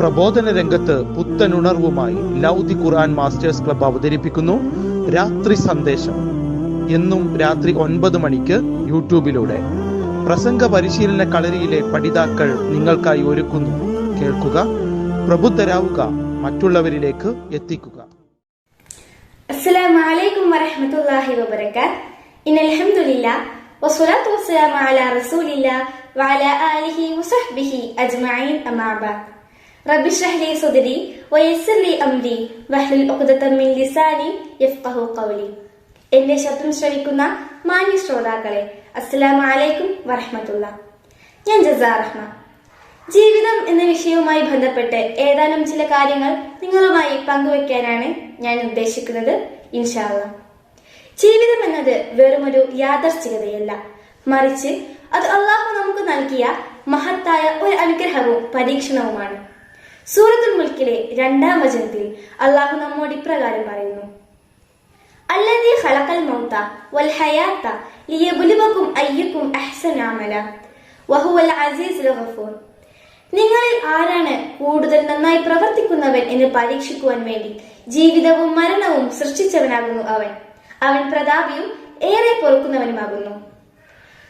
പ്രബോധന രംഗത്ത് പുത്തനുണർവുമായി ലൗദി ഖുർആൻ masters club അവതരിപ്പിക്കുന്നു. രാത്രി സന്ദേശം. എന്നും രാത്രി ഒൻപത് മണിക്ക് യൂട്യൂബിലൂടെ. പ്രസംഗ പരിശീലന കളരിയിലെ പഠിതാക്കൾ നിങ്ങൾക്കായി ഒരുക്കുന്നു. കേൾക്കുക പ്രബുദ്ധരാവുക മറ്റുള്ളവരിലേക്ക് എത്തിക്കുക. അസ്സലാമു അലൈക്കും വറഹ്മത്തുള്ളാഹി വബറകാത്ത്. ഇന്നൽ വസ്സലാമു അലാ റസൂലില്ലാ വഅലാ ആലിഹി വസഹ്ബിഹി അജ്മഈൻ അമാ رب اشرح لي صدري ويسر لي أمري واحلل عقدة من لساني يفقه قولي എന്റെ ശബ്ദം ശ്രവിക്കുന്ന മാന്യ ശ്രോതാക്കളെ അസ്സലാമു അലൈക്കും വറഹ്മത്തുള്ള ഞാൻ ജസാ റഹ്മ ജീവിതം എന്ന വിഷയവുമായി ബന്ധപ്പെട്ട് ഏതാനും ചില കാര്യങ്ങൾ നിങ്ങളുമായി പങ്കുവെക്കാനാണ് ഞാൻ ഉദ്ദേശിക്കുന്നത് ഇൻഷാല്ല ജീവിതം എന്നത് വെറുമൊരു യാദർച്ഛികതയല്ല മറിച്ച് അത് അള്ളാഹു നമുക്ക് നൽകിയ മഹത്തായ ഒരു അനുഗ്രഹവും പരീക്ഷണവുമാണ് സൂറത്തുൽ മുൽക്കിലെ രണ്ടാം വചനത്തിൽ അള്ളാഹു നമ്മോട് ഇപ്രകാരം പറയുന്നു. അല്ലതീ ഖലഖൽ മൗത വൽ ഹയാത ലിയബ്ലുവകും അയ്യക്കും അഹ്സന അമല. വഹുവൽ അസീസുൽ ഗഫൂർ. നിങ്ങളിൽ ആരാണ് കൂടുതൽ നന്നായി പ്രവർത്തിക്കുന്നവൻ എന്ന് പരീക്ഷിക്കുവാൻ വേണ്ടി ജീവിതവും മരണവും സൃഷ്ടിച്ചവനാകുന്നു അവൻ. അവൻ പ്രതാപിയും ഏറെ പൊറുക്കുന്നവനുമാകുന്നു.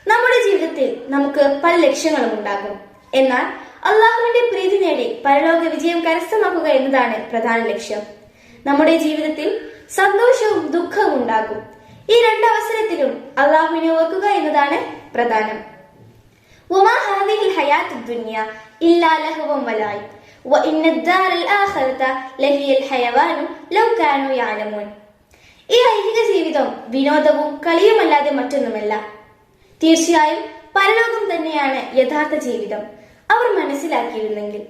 നമ്മുടെ ജീവിതത്തിൽ നമുക്ക് പല ലക്ഷ്യങ്ങളും ഉണ്ടാകും. എന്നാൽ അള്ളാഹുവിന്റെ പ്രീതി നേടി പരലോക വിജയം കരസ്ഥമാക്കുക എന്നതാണ് പ്രധാന ലക്ഷ്യം. നമ്മുടെ ജീവിതത്തിൽ സന്തോഷവും ദുഃഖവും ഉണ്ടാകും. ഈ രണ്ട് അവസരത്തിലും അള്ളാഹുവിനെ ഓർക്കുക എന്നതാണ് പ്രധാനം. വിനോദവും കളിയുമല്ലാതെ മറ്റൊന്നുമല്ല. തീർച്ചയായും പരലോകം തന്നെയാണ് യഥാർത്ഥ ജീവിതം. അവർ മനസ്സിലാക്കിയിരുന്നെങ്കിൽ.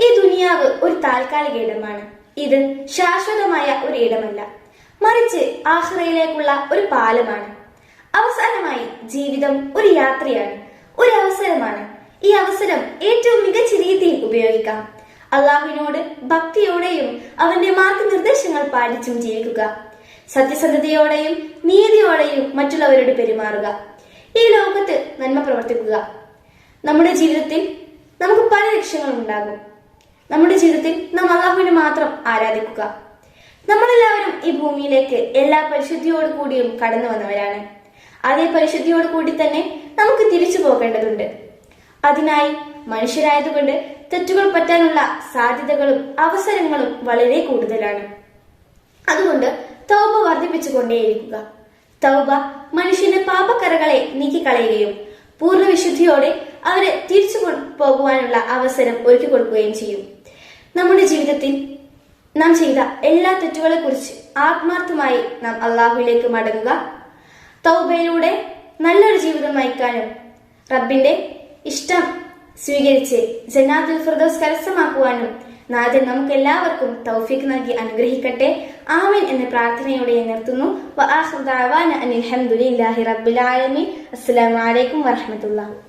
ഈ ദുനിയാവ് ഒരു താൽക്കാലിക ഇടമാണ്. ഇത് ശാശ്വതമായ ഒരു ഇടമല്ല. മറിച്ച് ആഹ്റയിലേക്കുള്ള ഒരു പാലമാണ്. അവസാനമായി ജീവിതം ഒരു യാത്രയാണ് ഒരു അവസരമാണ്. ഈ അവസരം ഏറ്റവും മികച്ച രീതിയിൽ ഉപയോഗിക്കാം. അള്ളാഹുവിനോട് ഭക്തിയോടെയും അവന്റെ മാർഗനിർദ്ദേശങ്ങൾ പാലിച്ചും ജീവിക്കുക. സത്യസന്ധതയോടെയും നീതിയോടെയും മറ്റുള്ളവരോട് പെരുമാറുക. ഈ ലോകത്ത് നന്മ പ്രവർത്തിക്കുക. നമ്മുടെ ജീവിതത്തിൽ നമുക്ക് പല ലക്ഷ്യങ്ങളും ഉണ്ടാകും. നമ്മുടെ ജീവിതത്തിൽ നാം അള്ളാഹുവിനെ മാത്രം ആരാധിക്കുക. നമ്മളെല്ലാവരും ഈ ഭൂമിയിലേക്ക് എല്ലാ പരിശുദ്ധിയോട് കൂടിയും കടന്നു വന്നവരാണ്. അതേ പരിശുദ്ധിയോട് കൂടി തന്നെ നമുക്ക് തിരിച്ചു പോകേണ്ടതുണ്ട്. അതിനായി മനുഷ്യരായതുകൊണ്ട് തെറ്റുകൾ പറ്റാനുള്ള സാധ്യതകളും അവസരങ്ങളും വളരെ കൂടുതലാണ്. അതുകൊണ്ട് തൗബ വർദ്ധിപ്പിച്ചുകൊണ്ടേയിരിക്കുക. തൗബ മനുഷ്യന്റെ പാപക്കറകളെ നീക്കിക്കളയുകയും പൂർണ വിശുദ്ധിയോടെ അവരെ തിരിച്ചു പോകുവാനുള്ള അവസരം ഒരുക്കി കൊടുക്കുകയും ചെയ്യും. നമ്മുടെ ജീവിതത്തിൽ നാം ചെയ്ത എല്ലാ തെറ്റുകളെ കുറിച്ച് ആത്മാർത്ഥമായി നാം അള്ളാഹുവിലേക്ക് മടങ്ങുക. തൗബയിലൂടെ നല്ലൊരു ജീവിതം നയിക്കാനും റബ്ബിന്റെ ഇഷ്ടം സ്വീകരിച്ച് ജന്നാത്തുൽ ഫിർദോസ് കരസ്ഥമാക്കുവാനും നാഥൻ നമുക്ക് എല്ലാവർക്കും തൗഫീഖ് നൽകി അനുഗ്രഹിക്കട്ടെ. ആമീൻ എന്ന പ്രാർത്ഥനയോടെ നിർത്തുന്നു. ഹംദുലില്ലാഹി റബ്ബിൽ വറഹ്മത്തുള്ളാഹി.